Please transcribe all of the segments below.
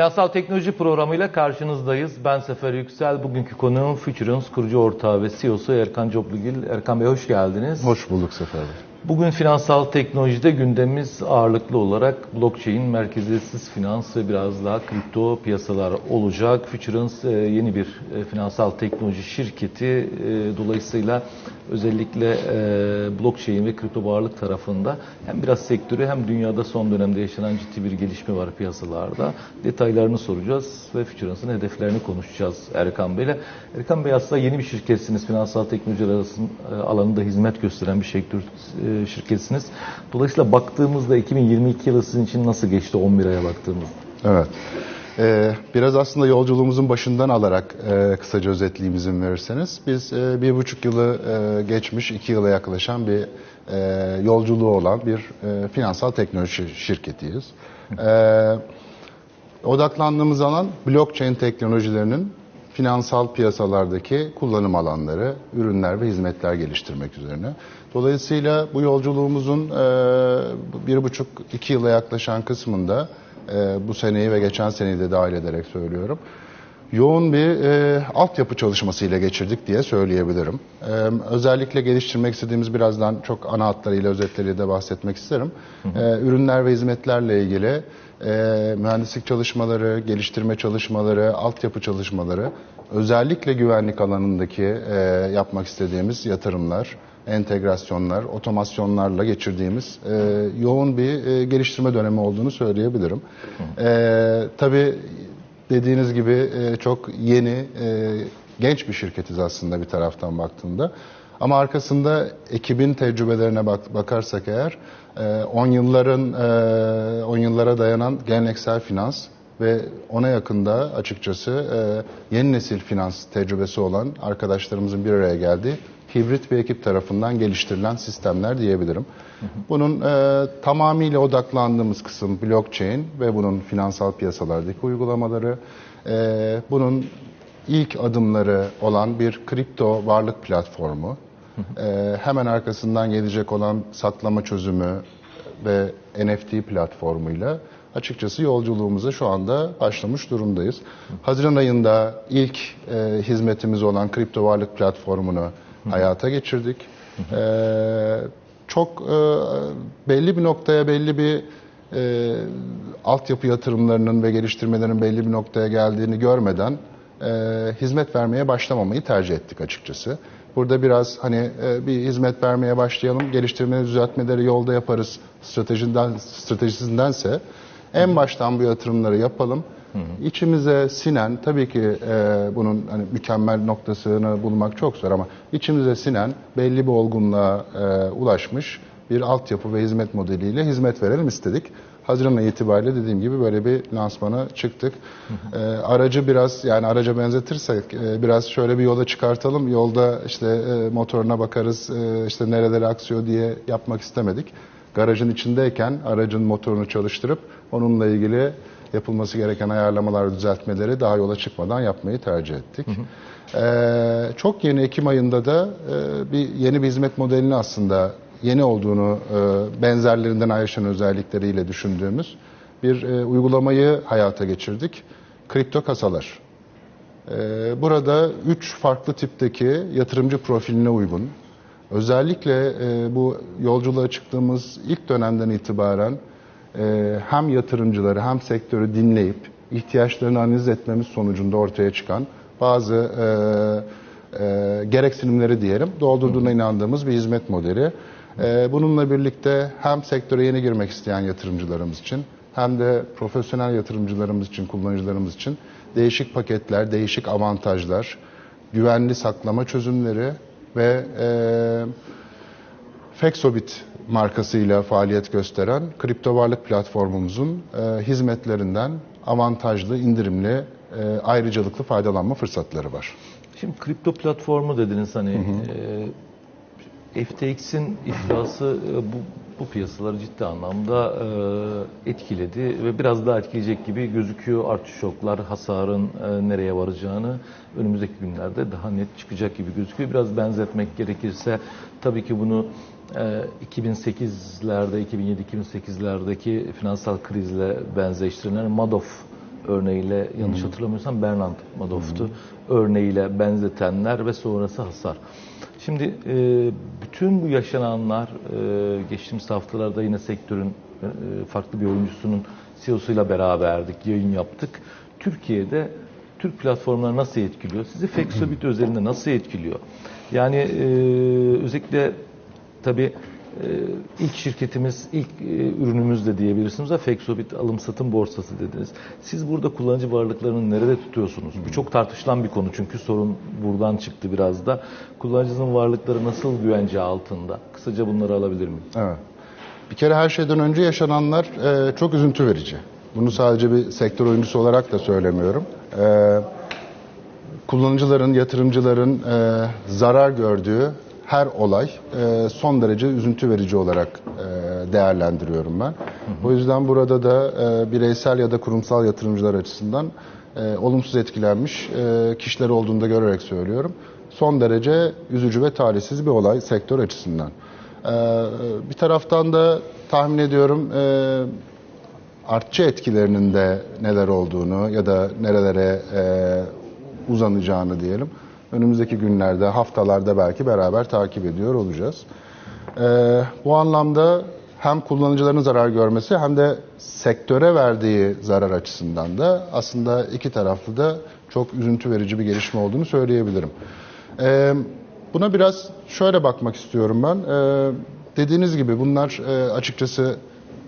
Finansal Teknoloji programıyla karşınızdayız. Ben Sefer Yüksel. Bugünkü konuğum Futurance kurucu ortağı ve CEO'su Erkan Coplugil. Erkan Bey hoş geldiniz. Hoş bulduk Sefer Bey. Bugün finansal teknolojide gündemimiz ağırlıklı olarak blockchain, merkeziyetsiz finans ve biraz daha kripto piyasalar olacak. Futurance yeni bir e, finansal teknoloji şirketi. E, Dolayısıyla özellikle e, blockchain ve kripto varlık tarafında hem biraz sektörü hem dünyada son dönemde yaşanan ciddi bir gelişme var piyasalarda. Detaylarını soracağız ve Futurance'ın hedeflerini konuşacağız Erkan Bey'le. Erkan Bey aslında yeni bir şirketsiniz. Finansal e, alanında hizmet gösteren bir sektör şirketsiniz. Dolayısıyla baktığımızda 2022 yılı sizin için nasıl geçti 11 aya baktığımızda? Evet. Ee, biraz aslında yolculuğumuzun başından alarak e, kısaca özetleyeyim izin verirseniz. Biz e, bir buçuk yılı e, geçmiş, iki yıla yaklaşan bir e, yolculuğu olan bir e, finansal teknoloji şirketiyiz. E, odaklandığımız alan blockchain teknolojilerinin finansal piyasalardaki kullanım alanları, ürünler ve hizmetler geliştirmek üzerine. Dolayısıyla bu yolculuğumuzun e, bir buçuk, iki yıla yaklaşan kısmında e, bu seneyi ve geçen seneyi de dahil ederek söylüyorum. Yoğun bir e, altyapı çalışmasıyla geçirdik diye söyleyebilirim. E, özellikle geliştirmek istediğimiz birazdan çok ana hatlarıyla, özetleriyle de bahsetmek isterim. E, ürünler ve hizmetlerle ilgili e, mühendislik çalışmaları, geliştirme çalışmaları, altyapı çalışmaları, özellikle güvenlik alanındaki e, yapmak istediğimiz yatırımlar, entegrasyonlar, otomasyonlarla geçirdiğimiz e, yoğun bir e, geliştirme dönemi olduğunu söyleyebilirim. E, tabii dediğiniz gibi e, çok yeni, e, genç bir şirketiz aslında bir taraftan baktığında. Ama arkasında ekibin tecrübelerine bak, bakarsak eğer 10 yılların 10 yıllara dayanan geleneksel finans ve ona yakında açıkçası yeni nesil finans tecrübesi olan arkadaşlarımızın bir araya geldiği hibrit bir ekip tarafından geliştirilen sistemler diyebilirim. Bunun e, tamamıyla odaklandığımız kısım blockchain ve bunun finansal piyasalardaki uygulamaları. E, bunun ilk adımları olan bir kripto varlık platformu. E, hemen arkasından gelecek olan saklama çözümü ve NFT platformuyla açıkçası yolculuğumuza şu anda başlamış durumdayız. Haziran ayında ilk e, hizmetimiz olan kripto varlık platformunu hayata geçirdik. Ee, çok e, belli bir noktaya belli bir e, altyapı yatırımlarının ve geliştirmelerin belli bir noktaya geldiğini görmeden e, hizmet vermeye başlamamayı tercih ettik açıkçası. Burada biraz hani e, bir hizmet vermeye başlayalım, geliştirmeleri, düzeltmeleri yolda yaparız stratejiden, stratejisindense en baştan bu yatırımları yapalım. Hı hı. İçimize sinen tabii ki e, bunun hani mükemmel noktasını bulmak çok zor ama içimize sinen belli bir olgunluğa e, ulaşmış bir altyapı ve hizmet modeliyle hizmet verelim istedik. Haziran ayı itibariyle dediğim gibi böyle bir lansmana çıktık. Hı hı. E, aracı biraz yani araca benzetirsek e, biraz şöyle bir yola çıkartalım. Yolda işte e, motoruna bakarız e, işte nereleri aksıyor diye yapmak istemedik. Garajın içindeyken aracın motorunu çalıştırıp onunla ilgili yapılması gereken ayarlamalar, düzeltmeleri daha yola çıkmadan yapmayı tercih ettik. Hı hı. Ee, çok yeni Ekim ayında da e, bir yeni bir hizmet modelini aslında yeni olduğunu e, benzerlerinden ayrışan özellikleriyle düşündüğümüz bir e, uygulamayı hayata geçirdik. Kripto kasalar. E, burada üç farklı tipteki yatırımcı profiline uygun. Özellikle e, bu yolculuğa çıktığımız ilk dönemden itibaren e, hem yatırımcıları hem sektörü dinleyip ihtiyaçlarını analiz etmemiz sonucunda ortaya çıkan bazı e, e, gereksinimleri diyelim doldurduğuna inandığımız bir hizmet modeli. E, bununla birlikte hem sektöre yeni girmek isteyen yatırımcılarımız için hem de profesyonel yatırımcılarımız için, kullanıcılarımız için değişik paketler, değişik avantajlar, güvenli saklama çözümleri ve e, Fexobit markasıyla faaliyet gösteren kripto varlık platformumuzun e, hizmetlerinden avantajlı, indirimli, e, ayrıcalıklı faydalanma fırsatları var. Şimdi kripto platformu dediniz hani hı hı. E, FTX'in iflası e, bu, bu piyasaları ciddi anlamda e, etkiledi ve biraz daha etkileyecek gibi gözüküyor. Artış şoklar, hasarın e, nereye varacağını önümüzdeki günlerde daha net çıkacak gibi gözüküyor. Biraz benzetmek gerekirse tabii ki bunu 2008'lerde, 2007-2008'lerdeki finansal krizle benzeştirilen Madoff örneğiyle yanlış hatırlamıyorsam Bernard Madoff'tu. Örneğiyle benzetenler ve sonrası hasar. Şimdi e, bütün bu yaşananlar e, geçtiğimiz haftalarda yine sektörün e, farklı bir oyuncusunun CEO'suyla beraberdik, yayın yaptık. Türkiye'de Türk platformları nasıl etkiliyor? Sizi Fexobit özelinde nasıl etkiliyor? Yani e, özellikle tabii e, ilk şirketimiz, ilk e, ürünümüz de diyebilirsiniz. Fexobit alım satım borsası dediniz. Siz burada kullanıcı varlıklarını nerede tutuyorsunuz? Bu çok tartışılan bir konu çünkü sorun buradan çıktı biraz da. Kullanıcının varlıkları nasıl güvence altında? Kısaca bunları alabilir miyim? Evet. Bir kere her şeyden önce yaşananlar e, çok üzüntü verici. Bunu sadece bir sektör oyuncusu olarak da söylemiyorum. E, kullanıcıların, yatırımcıların zarar gördüğü her olay e, son derece üzüntü verici olarak e, değerlendiriyorum ben. O yüzden burada da e, bireysel ya da kurumsal yatırımcılar açısından e, olumsuz etkilenmiş e, kişiler olduğunu da görerek söylüyorum. Son derece üzücü ve talihsiz bir olay sektör açısından. E, bir taraftan da tahmin ediyorum e, artçı etkilerinin de neler olduğunu ya da nerelere e, uzanacağını diyelim. Önümüzdeki günlerde, haftalarda belki beraber takip ediyor olacağız. E, bu anlamda hem kullanıcıların zarar görmesi hem de sektöre verdiği zarar açısından da aslında iki taraflı da çok üzüntü verici bir gelişme olduğunu söyleyebilirim. E, buna biraz şöyle bakmak istiyorum ben. E, dediğiniz gibi bunlar e, açıkçası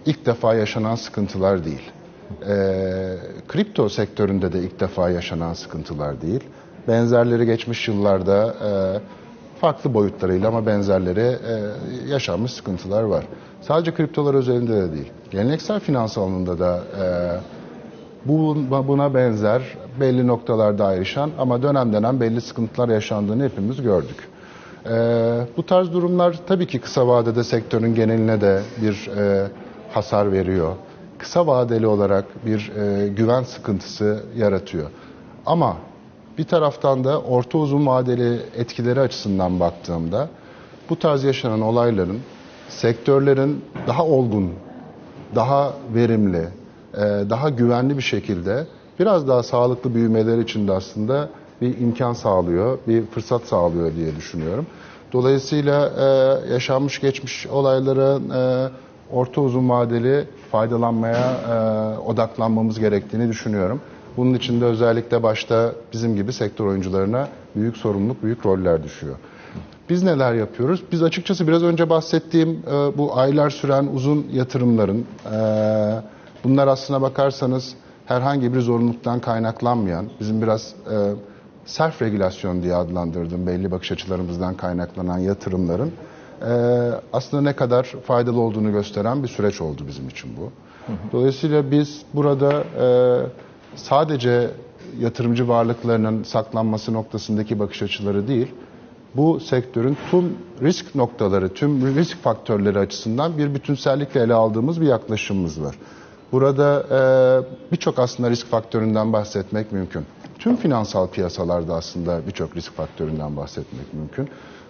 ilk defa yaşanan sıkıntılar değil. E, kripto sektöründe de ilk defa yaşanan sıkıntılar değil. Benzerleri geçmiş yıllarda e, farklı boyutlarıyla ama benzerleri e, yaşanmış sıkıntılar var. Sadece kriptolar özelinde de değil. Geleneksel finans alanında da e, bu buna benzer belli noktalarda ayrışan ama dönem dönem belli sıkıntılar yaşandığını hepimiz gördük. Ee, bu tarz durumlar tabii ki kısa vadede sektörün geneline de bir e, hasar veriyor. Kısa vadeli olarak bir e, güven sıkıntısı yaratıyor. Ama bir taraftan da orta uzun vadeli etkileri açısından baktığımda bu tarz yaşanan olayların sektörlerin daha olgun, daha verimli, e, daha güvenli bir şekilde biraz daha sağlıklı büyümeler için de aslında bir imkan sağlıyor, bir fırsat sağlıyor diye düşünüyorum. Dolayısıyla e, yaşanmış geçmiş olayların e, orta uzun vadeli faydalanmaya e, odaklanmamız gerektiğini düşünüyorum. Bunun için de özellikle başta bizim gibi sektör oyuncularına büyük sorumluluk, büyük roller düşüyor. Biz neler yapıyoruz? Biz açıkçası biraz önce bahsettiğim e, bu aylar süren uzun yatırımların, e, bunlar aslına bakarsanız herhangi bir zorunluluktan kaynaklanmayan, bizim biraz e, self regülasyon diye adlandırdığım belli bakış açılarımızdan kaynaklanan yatırımların e, aslında ne kadar faydalı olduğunu gösteren bir süreç oldu bizim için bu. Dolayısıyla biz burada e, sadece yatırımcı varlıklarının saklanması noktasındaki bakış açıları değil, bu sektörün tüm risk noktaları, tüm risk faktörleri açısından bir bütünsellikle ele aldığımız bir yaklaşımımız var. Burada e, birçok aslında risk faktöründen bahsetmek mümkün. Tüm finansal piyasalarda aslında birçok risk faktöründen bahsetmek mümkün.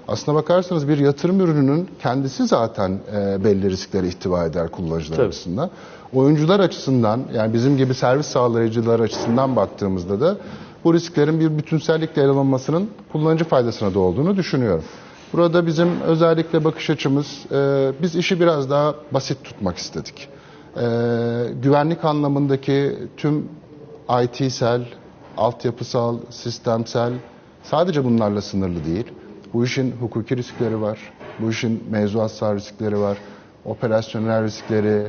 Aslına bakarsanız bir yatırım ürününün kendisi zaten e, belli riskleri ihtiva eder kullanıcılar Tabii. açısından. Oyuncular açısından yani bizim gibi servis sağlayıcılar açısından baktığımızda da bu risklerin bir bütünsellikle ele alınmasının kullanıcı faydasına da olduğunu düşünüyorum. Burada bizim özellikle bakış açımız e, biz işi biraz daha basit tutmak istedik. E, güvenlik anlamındaki tüm IT'sel, altyapısal, sistemsel sadece bunlarla sınırlı değil. Bu işin hukuki riskleri var, bu işin mevzuat sağ riskleri var, operasyonel riskleri,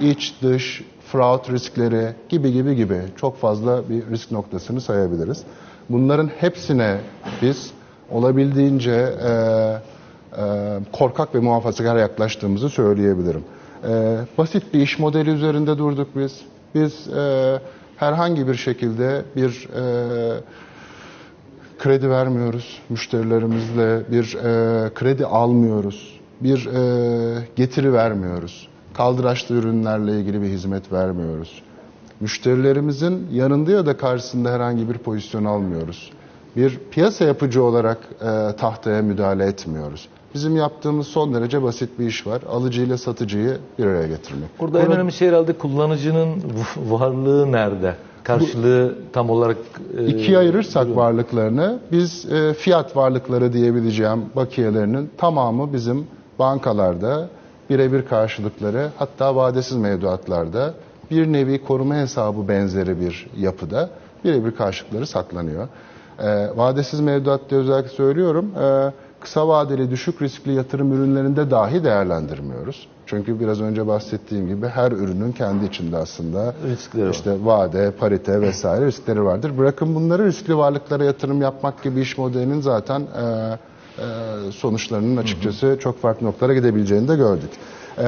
iç dış fraud riskleri gibi gibi gibi çok fazla bir risk noktasını sayabiliriz. Bunların hepsine biz olabildiğince e, e, korkak ve muhafazakar yaklaştığımızı söyleyebilirim. E, basit bir iş modeli üzerinde durduk biz. Biz e, herhangi bir şekilde bir e, kredi vermiyoruz müşterilerimizle, bir e, kredi almıyoruz, bir e, getiri vermiyoruz. Kaldıraçlı ürünlerle ilgili bir hizmet vermiyoruz. Müşterilerimizin yanında ya da karşısında herhangi bir pozisyon almıyoruz. Bir piyasa yapıcı olarak e, tahtaya müdahale etmiyoruz. Bizim yaptığımız son derece basit bir iş var. Alıcı ile satıcıyı bir araya getirmek. Burada en önemli şey herhalde kullanıcının varlığı nerede? Karşılığı tam olarak e, İkiye ayırırsak durum. varlıklarını biz e, fiyat varlıkları diyebileceğim bakiyelerinin tamamı bizim bankalarda birebir karşılıkları hatta vadesiz mevduatlarda bir nevi koruma hesabı benzeri bir yapıda birebir karşılıkları saklanıyor. E, vadesiz mevduatta özellikle söylüyorum e, kısa vadeli düşük riskli yatırım ürünlerinde dahi değerlendirmiyoruz. Çünkü biraz önce bahsettiğim gibi her ürünün kendi içinde aslında Riskleri var. işte vade, parite vesaire riskleri vardır. Bırakın bunları riskli varlıklara yatırım yapmak gibi iş modelinin zaten e, e, sonuçlarının açıkçası çok farklı noktalara gidebileceğini de gördük. E,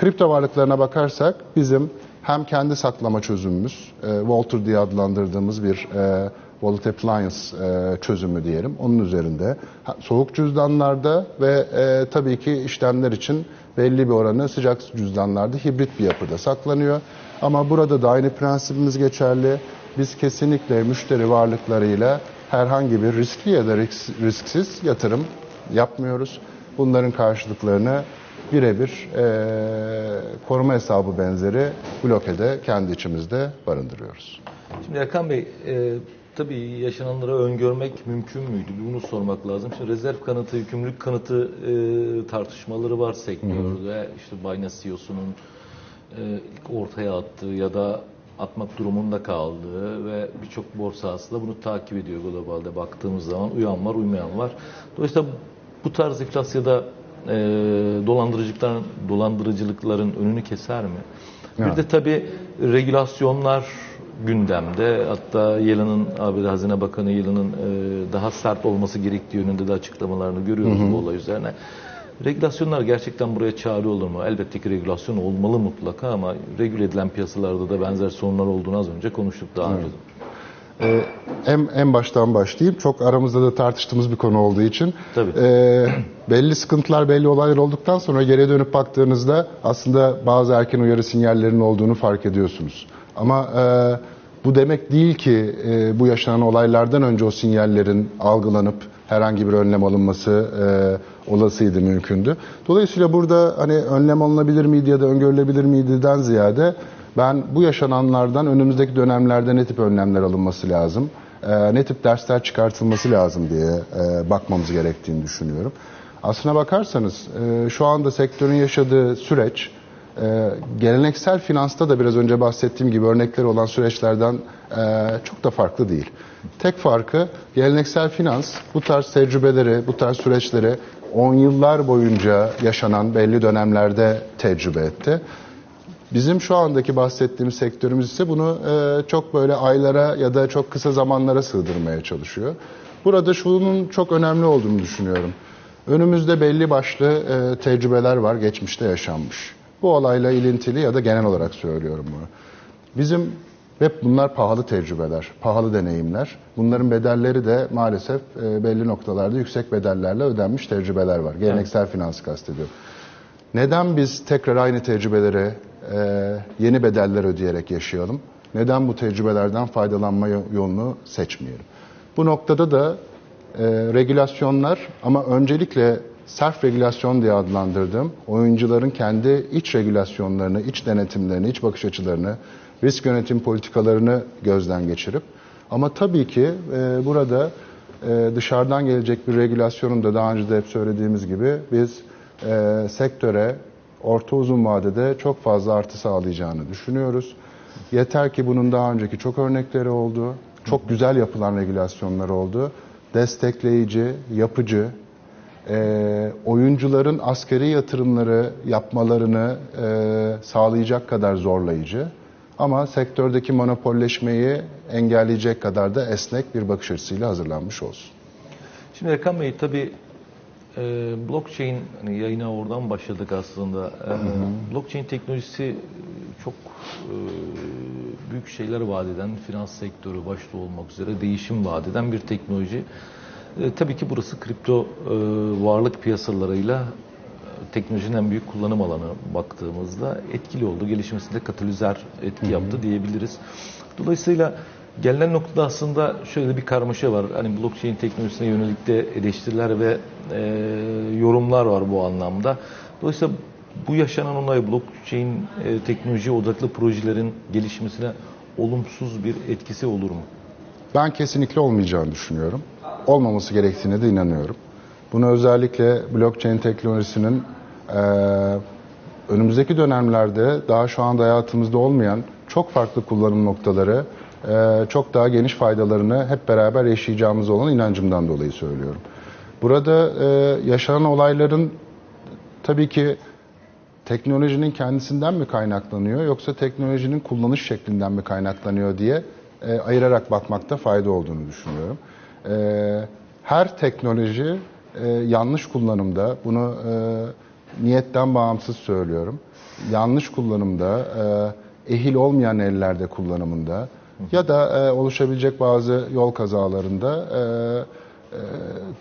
kripto varlıklarına bakarsak bizim hem kendi saklama çözümümüz, e, Walter diye adlandırdığımız bir e, Wallet Appliance e, çözümü diyelim. Onun üzerinde Ha, soğuk cüzdanlarda ve e, tabii ki işlemler için belli bir oranı sıcak cüzdanlarda hibrit bir yapıda saklanıyor. Ama burada da aynı prensibimiz geçerli. Biz kesinlikle müşteri varlıklarıyla herhangi bir riskli ya da risk- risksiz yatırım yapmıyoruz. Bunların karşılıklarını birebir e, koruma hesabı benzeri blokede kendi içimizde barındırıyoruz. Şimdi Erkan Bey, e, tabii yaşananları öngörmek mümkün müydü? Bunu sormak lazım. Şimdi rezerv kanıtı, yükümlülük kanıtı e, tartışmaları var sektörde. İşte Binance CEO'sunun e, ilk ortaya attığı ya da atmak durumunda kaldığı ve birçok borsa aslında bunu takip ediyor globalde baktığımız zaman. Uyan var, uymayan var. Dolayısıyla bu tarz iflas ya da e, dolandırıcılıkların, dolandırıcılıkların önünü keser mi? Bir Evet. de tabii regülasyonlar gündemde. Hatta Yellen'ın, ABD Hazine Bakanı Yellen'ın e, daha sert olması gerektiği yönünde de açıklamalarını görüyoruz bu olay üzerine. Regülasyonlar gerçekten buraya çare olur mu? Elbette ki regülasyon olmalı mutlaka ama regüle edilen piyasalarda da benzer sorunlar olduğunu az önce konuştuk daha önce. Ee, en, en baştan başlayayım. Çok aramızda da tartıştığımız bir konu olduğu için. Tabii. Ee, belli sıkıntılar, belli olaylar olduktan sonra geriye dönüp baktığınızda aslında bazı erken uyarı sinyallerinin olduğunu fark ediyorsunuz. Ama e, bu demek değil ki e, bu yaşanan olaylardan önce o sinyallerin algılanıp herhangi bir önlem alınması e, olasıydı, mümkündü. Dolayısıyla burada hani önlem alınabilir miydi ya da öngörülebilir miydi'den ziyade ben bu yaşananlardan önümüzdeki dönemlerde ne tip önlemler alınması lazım, e, ne tip dersler çıkartılması lazım diye e, bakmamız gerektiğini düşünüyorum. Aslına bakarsanız e, şu anda sektörün yaşadığı süreç e, geleneksel finansta da biraz önce bahsettiğim gibi örnekleri olan süreçlerden e, çok da farklı değil. Tek farkı geleneksel finans bu tarz tecrübeleri, bu tarz süreçleri 10 yıllar boyunca yaşanan belli dönemlerde tecrübe etti. Bizim şu andaki bahsettiğimiz sektörümüz ise bunu e, çok böyle aylara ya da çok kısa zamanlara sığdırmaya çalışıyor. Burada şunun çok önemli olduğunu düşünüyorum. Önümüzde belli başlı e, tecrübeler var, geçmişte yaşanmış. Bu olayla ilintili ya da genel olarak söylüyorum bunu. Bizim hep bunlar pahalı tecrübeler, pahalı deneyimler. Bunların bedelleri de maalesef e, belli noktalarda yüksek bedellerle ödenmiş tecrübeler var. Geleneksel finans kastediyorum. Neden biz tekrar aynı tecrübeleri e, yeni bedeller ödeyerek yaşayalım? Neden bu tecrübelerden faydalanma yo- yolunu seçmeyelim? Bu noktada da e, regülasyonlar ama öncelikle sert regülasyon diye adlandırdığım oyuncuların kendi iç regülasyonlarını, iç denetimlerini, iç bakış açılarını, risk yönetim politikalarını gözden geçirip ama tabii ki e, burada e, dışarıdan gelecek bir regülasyonun da daha önce de hep söylediğimiz gibi biz e, sektöre orta uzun vadede çok fazla artı sağlayacağını düşünüyoruz. Yeter ki bunun daha önceki çok örnekleri oldu, çok güzel yapılan regülasyonlar oldu. Destekleyici, yapıcı, e, oyuncuların askeri yatırımları yapmalarını e, sağlayacak kadar zorlayıcı ama sektördeki monopolleşmeyi engelleyecek kadar da esnek bir bakış açısıyla hazırlanmış olsun. Şimdi Erkan Bey tabii e, blockchain hani yayına oradan başladık aslında. E, blockchain teknolojisi çok e, büyük şeyler vaat eden finans sektörü başta olmak üzere değişim vaat eden bir teknoloji. E, tabii ki burası kripto e, varlık piyasalarıyla e, teknolojinin en büyük kullanım alanı baktığımızda etkili oldu. Gelişmesinde katalizör etki yaptı diyebiliriz. Dolayısıyla gelinen noktada aslında şöyle bir karmaşa var. Hani blockchain teknolojisine yönelik de eleştiriler ve e, yorumlar var bu anlamda. Dolayısıyla bu yaşanan olay blockchain e, teknoloji odaklı projelerin gelişmesine olumsuz bir etkisi olur mu? Ben kesinlikle olmayacağını düşünüyorum. Olmaması gerektiğine de inanıyorum. Bunu özellikle blockchain teknolojisinin eee, önümüzdeki dönemlerde daha şu anda hayatımızda olmayan çok farklı kullanım noktaları, eee, çok daha geniş faydalarını hep beraber yaşayacağımız olan inancımdan dolayı söylüyorum. Burada eee, yaşanan olayların tabii ki teknolojinin kendisinden mi kaynaklanıyor yoksa teknolojinin kullanış şeklinden mi kaynaklanıyor diye e, ayırarak bakmakta fayda olduğunu düşünüyorum. E, her teknoloji e, yanlış kullanımda, bunu e, niyetten bağımsız söylüyorum, yanlış kullanımda, e, ehil olmayan ellerde kullanımında ya da oluşabilecek bazı yol kazalarında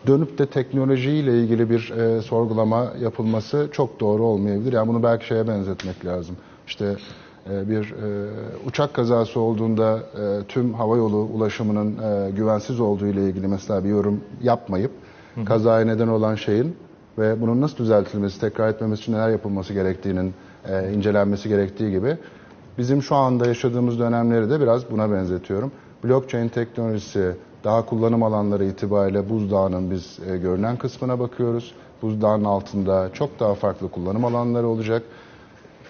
dönüp de teknolojiyle ilgili bir sorgulama yapılması çok doğru olmayabilir. Yani bunu belki şeye benzetmek lazım. İşte bir e, uçak kazası olduğunda e, tüm havayolu ulaşımının e, güvensiz olduğu ile ilgili mesela bir yorum yapmayıp kazaya neden olan şeyin ve bunun nasıl düzeltilmesi, tekrar etmemesi için neler yapılması gerektiğinin e, incelenmesi gerektiği gibi bizim şu anda yaşadığımız dönemleri de biraz buna benzetiyorum. Blockchain teknolojisi daha kullanım alanları itibariyle buzdağının biz e, görünen kısmına bakıyoruz. Buzdağının altında çok daha farklı kullanım alanları olacak.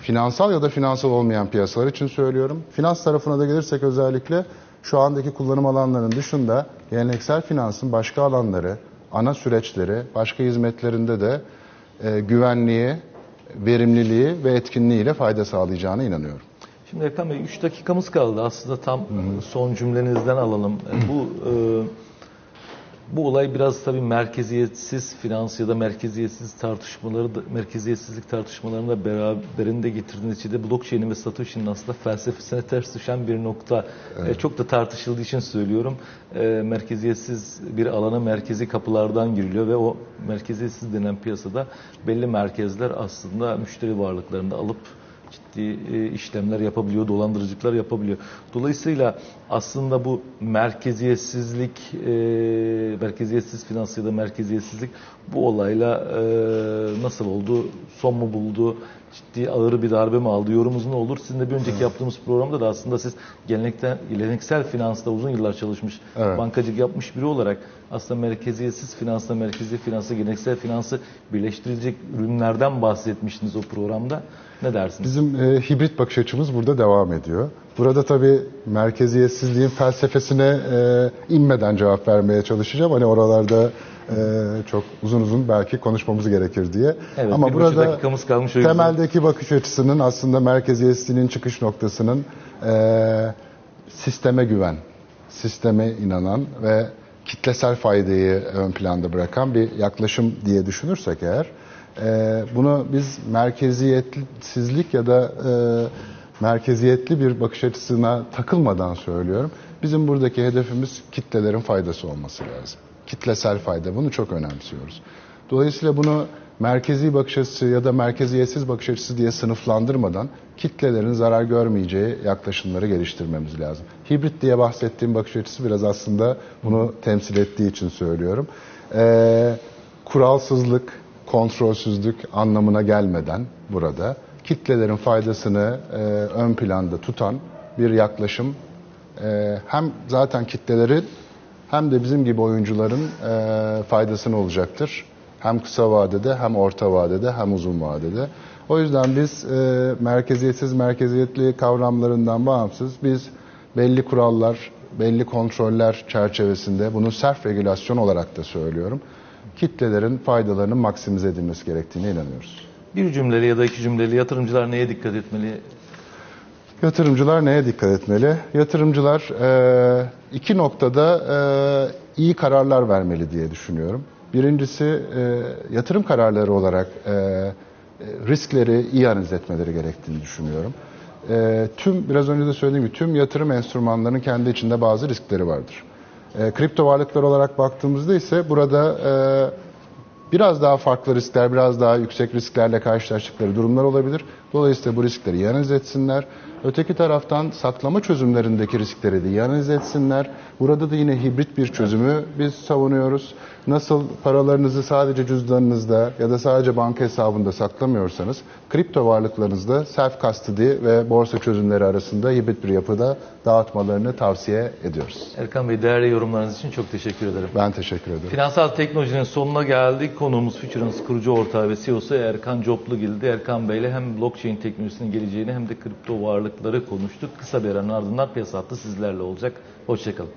Finansal ya da finansal olmayan piyasalar için söylüyorum. Finans tarafına da gelirsek özellikle şu andaki kullanım alanlarının dışında geleneksel finansın başka alanları, ana süreçleri, başka hizmetlerinde de e, güvenliği, verimliliği ve etkinliğiyle fayda sağlayacağına inanıyorum. Şimdi Ekrem Bey 3 dakikamız kaldı. Aslında tam son cümlenizden alalım. E, Bu e, bu olay biraz tabii merkeziyetsiz finans ya da merkeziyetsiz tartışmaları da, merkeziyetsizlik tartışmalarını da beraberinde getirdiğiniz için de blockchain'in ve Satoshi'nin aslında felsefesine ters düşen bir nokta. E, çok da tartışıldığı için söylüyorum. E, merkeziyetsiz bir alana merkezi kapılardan giriliyor ve o merkeziyetsiz denen piyasada belli merkezler aslında müşteri varlıklarını alıp ciddi e, işlemler yapabiliyor, dolandırıcılıklar yapabiliyor. Dolayısıyla aslında bu merkeziyetsizlik, e, merkeziyetsiz finans ya da merkeziyetsizlik bu olayla e, nasıl oldu, son mu buldu, ciddi ağır bir darbe mi aldı, yorumunuz ne olur? Sizin de bir önceki yaptığımız programda da aslında siz gelenekten, geleneksel finansta uzun yıllar çalışmış, Evet. bankacılık yapmış biri olarak aslında merkeziyetsiz finansla merkezi finansı, geleneksel finansı birleştirilecek ürünlerden bahsetmiştiniz o programda. Ne dersiniz? Bizim e, hibrit bakış açımız burada devam ediyor. Burada tabii merkeziyetsizliğin felsefesine e, inmeden cevap vermeye çalışacağım. Hani oralarda e, çok uzun uzun belki konuşmamız gerekir diye. Evet, Ama burada kalmış temeldeki bakış açısının aslında merkeziyetsizliğin çıkış noktasının e, sisteme güven, sisteme inanan ve kitlesel faydayı ön planda bırakan bir yaklaşım diye düşünürsek eğer, e, bunu biz merkeziyetsizlik ya da e, merkeziyetli bir bakış açısına takılmadan söylüyorum. Bizim buradaki hedefimiz kitlelerin faydası olması lazım. Kitlesel fayda, bunu çok önemsiyoruz. Dolayısıyla bunu merkezi bakış açısı ya da merkeziyetsiz bakış açısı diye sınıflandırmadan kitlelerin zarar görmeyeceği yaklaşımları geliştirmemiz lazım. Hibrit diye bahsettiğim bakış açısı biraz aslında bunu temsil ettiği için söylüyorum. Ee, kuralsızlık, kontrolsüzlük anlamına gelmeden burada kitlelerin faydasını e, ön planda tutan bir yaklaşım e, hem zaten kitlelerin hem de bizim gibi oyuncuların e, faydasını olacaktır. Hem kısa vadede hem orta vadede hem uzun vadede. O yüzden biz e, merkeziyetsiz merkeziyetli kavramlarından bağımsız biz belli kurallar, belli kontroller çerçevesinde bunu self regülasyon olarak da söylüyorum. Kitlelerin faydalarının maksimize edilmesi gerektiğine inanıyoruz. Bir cümleli ya da iki cümleli yatırımcılar neye dikkat etmeli? Yatırımcılar neye dikkat etmeli? Yatırımcılar e, iki noktada e, iyi kararlar vermeli diye düşünüyorum. Birincisi e, yatırım kararları olarak e, riskleri iyi analiz etmeleri gerektiğini düşünüyorum. E, tüm biraz önce de söylediğim gibi tüm yatırım enstrümanlarının kendi içinde bazı riskleri vardır. E, kripto varlıklar olarak baktığımızda ise burada e, biraz daha farklı riskler, biraz daha yüksek risklerle karşılaştıkları durumlar olabilir. Dolayısıyla bu riskleri iyi analiz etsinler. Öteki taraftan saklama çözümlerindeki riskleri de iyi analiz etsinler. Burada da yine hibrit bir çözümü biz savunuyoruz. Nasıl paralarınızı sadece cüzdanınızda ya da sadece banka hesabında saklamıyorsanız kripto varlıklarınızda self custody ve borsa çözümleri arasında hibrit bir yapıda dağıtmalarını tavsiye ediyoruz. Erkan Bey değerli yorumlarınız için çok teşekkür ederim. Ben teşekkür ederim. Finansal teknolojinin sonuna geldik. Konuğumuz Futurance kurucu ortağı ve CEO'su Erkan Coplugil'di. Erkan Bey ile hem blockchain teknolojisinin geleceğini hem de kripto varlıkları konuştuk. Kısa bir aranın ardından piyasa sizlerle olacak. Hoşçakalın.